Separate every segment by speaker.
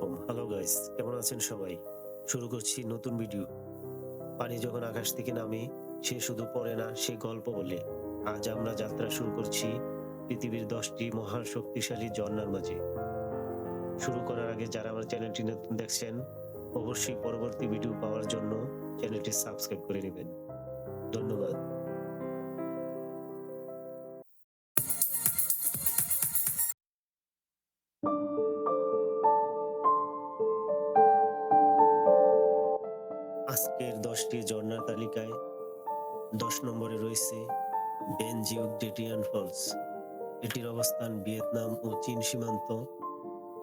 Speaker 1: আলাইকুম hello guys কেমন আছেন সবাই? শুরু করছি নতুন ভিডিও পানি যখন আকাশ থেকে নামে, সে শুধু পড়ে না, সে গল্প বলে। আজ আমরা যাত্রা শুরু করছি পৃথিবীর দশটি মহান শক্তিশালী ঝর্ণার মাঝে। শুরু করার আগে যারা আমার চ্যানেলটি নতুন দেখছেন, অবশ্যই পরবর্তী ভিডিও পাওয়ার জন্য চ্যানেলটি সাবস্ক্রাইব করে নেবেন। ধন্যবাদ। দশ নম্বরে রয়েছে বেনজিউ ডেটিয়ান ফলস। এটির অবস্থান ভিয়েতনাম ও চীন সীমান্ত,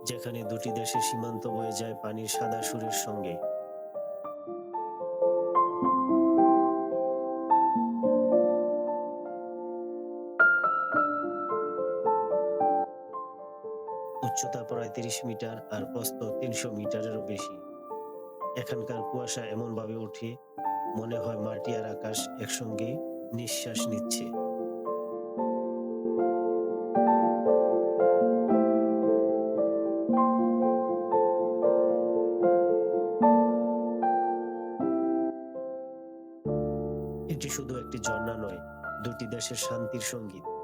Speaker 1: যেখানে দুটি দেশের সীমান্ত বয়ে যায় পানির সাদা সুরের সঙ্গে। উচ্চতা প্রায় তিরিশ মিটার আর প্রস্থ তিনশো মিটারেরও বেশি। এখানকার কুয়াশা এমনভাবে ওঠে মনে হয় মাটি আর আকাশ একসঙ্গে নিঃশ্বাস নিচ্ছে। এটি শুধু একটি ঝর্ণা নয়, দুটি দেশের শান্তির সংগীত।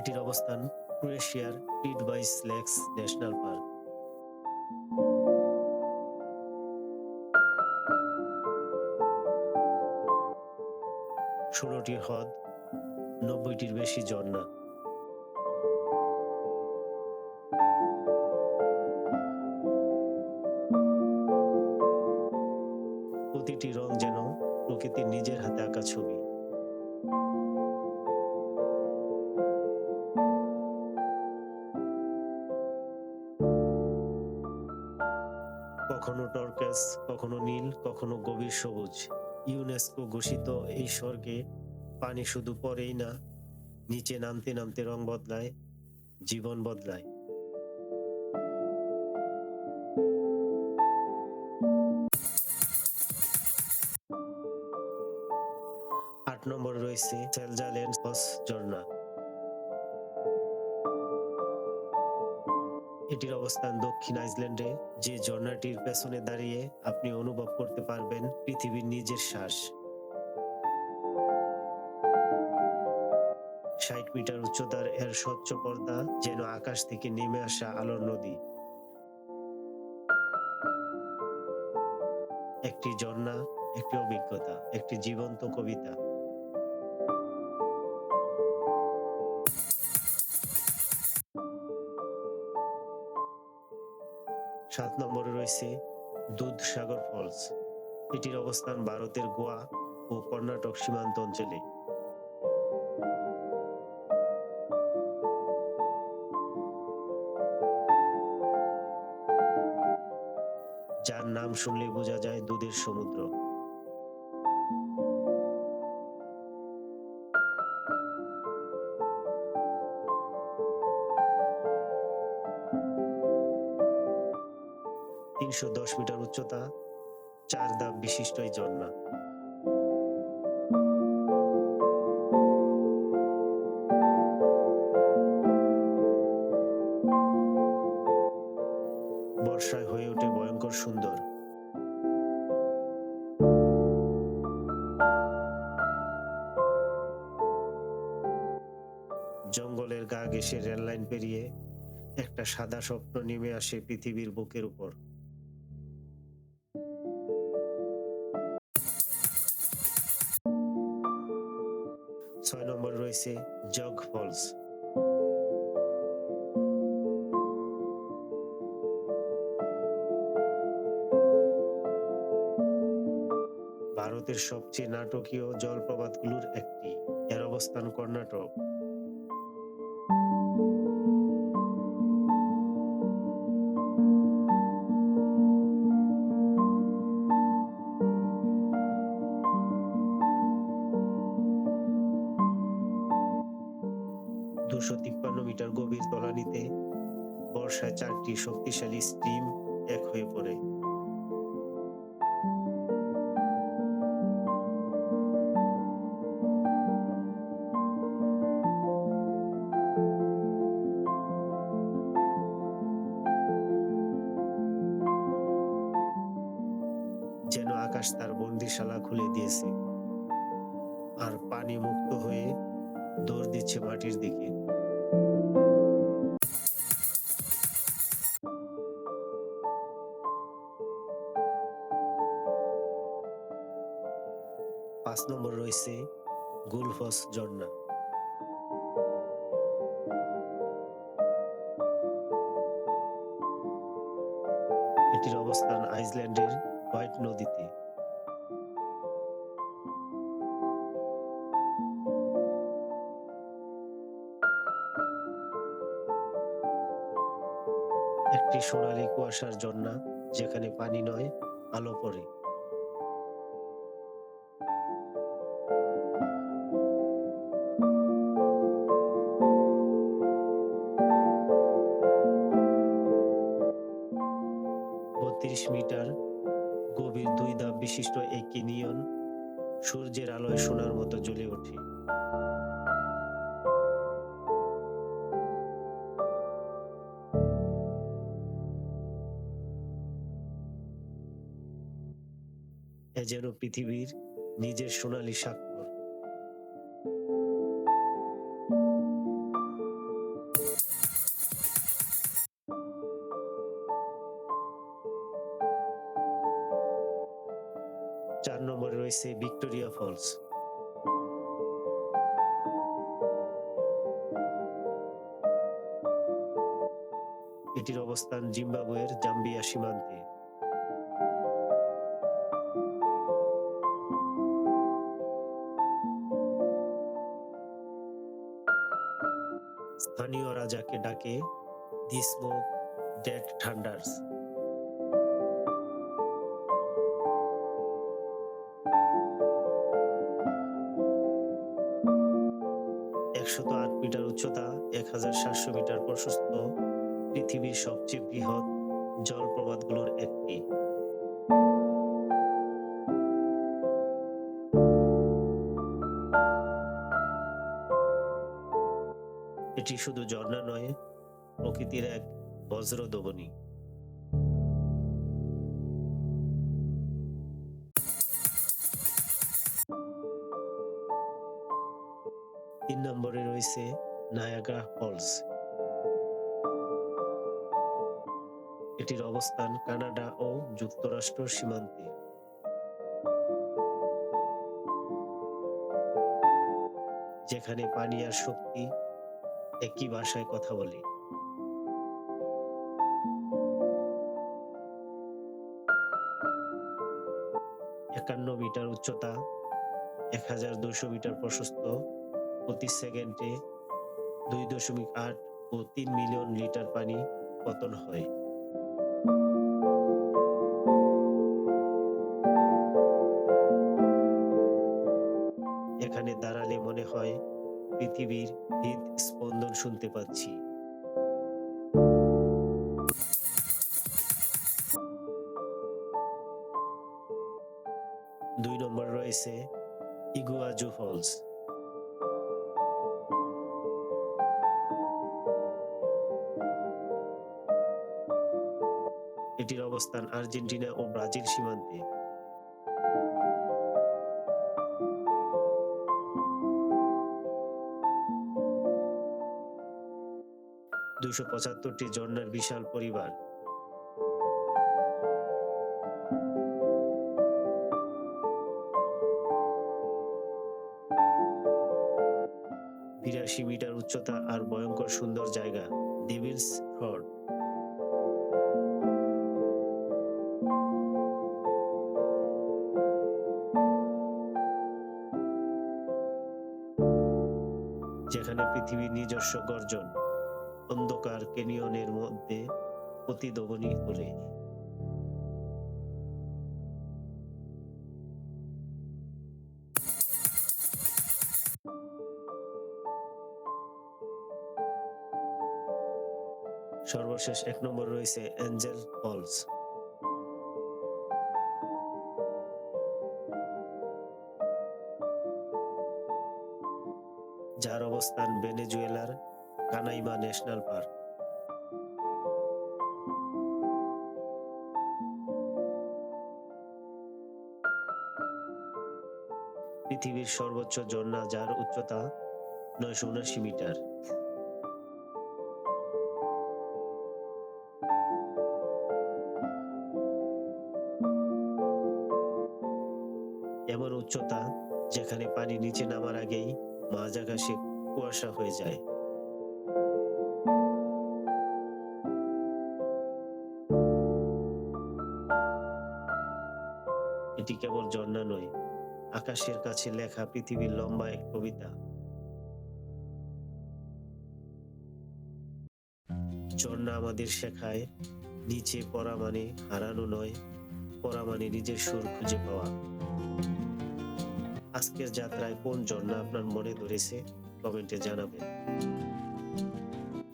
Speaker 1: এটির অবস্থান ক্রোয়েশিয়ার বাইস লেক্স ন্যাশনাল পার্ক। ষোলোটি হ্রদ, নব্বইটির বেশি ঝর্ণা। প্রতিটি রং যেন প্রকৃতির নিজের হাতে আঁকা ছবি। কখনো টর্কেস, কখনো নীল, কখনো গভীর সবুজ। ইউনেস্কো ঘোষিত এই স্বর্গে পানি শুধু পরেই না, নিচে নামতে নামতে রং বদলায়, জীবন বদলায়। আট নম্বর রয়েছে সেলজালেন্ড ঝর্ণা এটির অবস্থান দক্ষিণ আইসল্যান্ডে, যে ঝর্ণাটির পেছনে দাঁড়িয়ে আপনি অনুভব করতে পারবেন পৃথিবীর নিজের শ্বাস। ষাট মিটার উচ্চতার এর স্বচ্ছ পর্দা যেন আকাশ থেকে নেমে আসা আলোর নদী। একটি ঝর্ণা, একটি অভিজ্ঞতা, একটি জীবন্ত কবিতা। সাত নম্বরে রয়েছে দুধসাগর ফলস। এটির অবস্থান ভারতের গোয়া ও কর্ণাটক সীমান্ত অঞ্চলে। যার নাম শুনলে বোঝা যায় দুধের সমুদ্র। তিনশো দশ মিটার উচ্চতা, চার ধাপ বিশিষ্ট এই ঝর্ণা। বর্ষায় হয়ে ওঠে ভয়ঙ্কর সুন্দর। জঙ্গলের গা ঘেসে রেললাইন পেরিয়ে একটা সাদা স্বপ্ন নেমে আসে পৃথিবীর বুকের উপর। ফলস ভারতের সবচেয়ে নাটকীয় জলপ্রপাতগুলোর একটি এর অবস্থান কর্ণাটক। বর্ষায় চারটি শক্তিশালী স্ট্রিম এক হয়ে পড়ে। যেন আকাশ তার বন্দিশালা খুলে দিয়েছে আর পানি মুক্ত হয়ে দৌড় দিচ্ছে মাটির দিকে। পাঁচ নম্বর রয়েছে গুলফস ঝর্ণা। এটির অবস্থান আইসল্যান্ডের হোয়াইট নদীতে। একটি সোনালী কুয়াশার ঝর্ণা, যেখানে পানি নয়, আলো পড়ে। বত্রিশ মিটার গভীর দুই ধাপ বিশিষ্ট এই ক্যানিয়ন সূর্যের আলোয় সোনার মতো জ্বলে ওঠে। যেন পৃথিবীর নিজের সোনালী স্বাক্ষর এটির অবস্থান জিম্বাবুয়ের জাম্বিয়া সীমান্তে। স্থানীয় রাজাকে ডাকে দি ডেড থান্ডার্স। একশত আট মিটার উচ্চতা, এক হাজার সাতশো মিটার প্রশস্ত পৃথিবীর সবচেয়ে বৃহৎ জলপ্রপাতগুলোর একটি। এটি শুধু ঝর্ণা নয় প্রকৃতির এক বজ্রদবনী অবস্থান কানাডা ও যুক্তরাষ্ট্র সীমান্তে। যেখানে পানি আর শক্তি একই ভাষায় কথা বলে। একান্ন মিটার উচ্চতা, এক হাজার দুশো মিটার প্রশস্ত, প্রতি সেকেন্ডে দুই দশমিক আট ও তিন মিলিয়ন লিটার পানি পতন হয়। এখানে দাঁড়ালে মনে হয় পৃথিবীর হৃদ স্পন্দন শুনতে পাচ্ছি। দুই নম্বর রয়েছে ইগুয়াজু ফলস। অবস্থান আর্জেন্টিনা ও ব্রাজিল সীমান্তে। দুইশো পঁচাত্তরটি ঝর্ণার বিশাল পরিবার। বিরাশি মিটার উচ্চতা আর ভয়ঙ্কর সুন্দর জায়গা। ডেভিলস যেখানে পৃথিবীর নিজস্ব গর্জন অন্ধকার কেনিয়নের মধ্যে প্রতিধ্বনি করে। সর্বশেষ এক নম্বর রয়েছে অ্যাঞ্জেল ফলস অবস্থান ভেনেজুয়েলার কানাইমা ন্যাশনাল পার্ক। পৃথিবীর সর্বোচ্চ ঝর্ণা যার উচ্চতা নয়শো উনাশি মিটার। এমন উচ্চতা যেখানে পানি নিচে নামার আগেই মাঝ আকাশে কুয়াশা হয়ে যায়। এটি কেবল ঝর্ণা নয়, আকাশের কাছে লেখা পৃথিবীর লম্বা এক কবিতা। ঝর্ণা আমাদের শেখায়, নিচে পড়া মানে হারানো নয় পড়া মানে নিজের সুর খুঁজে পাওয়া। আজকের যাত্রায় কোন ঝর্ণা আপনার মনে ধরেছে? কমেন্টে জানাবেন।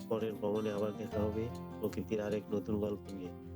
Speaker 1: পরের ভবনে আবার দেখা হবে প্রকৃতির আরেক নতুন গল্প নিয়ে।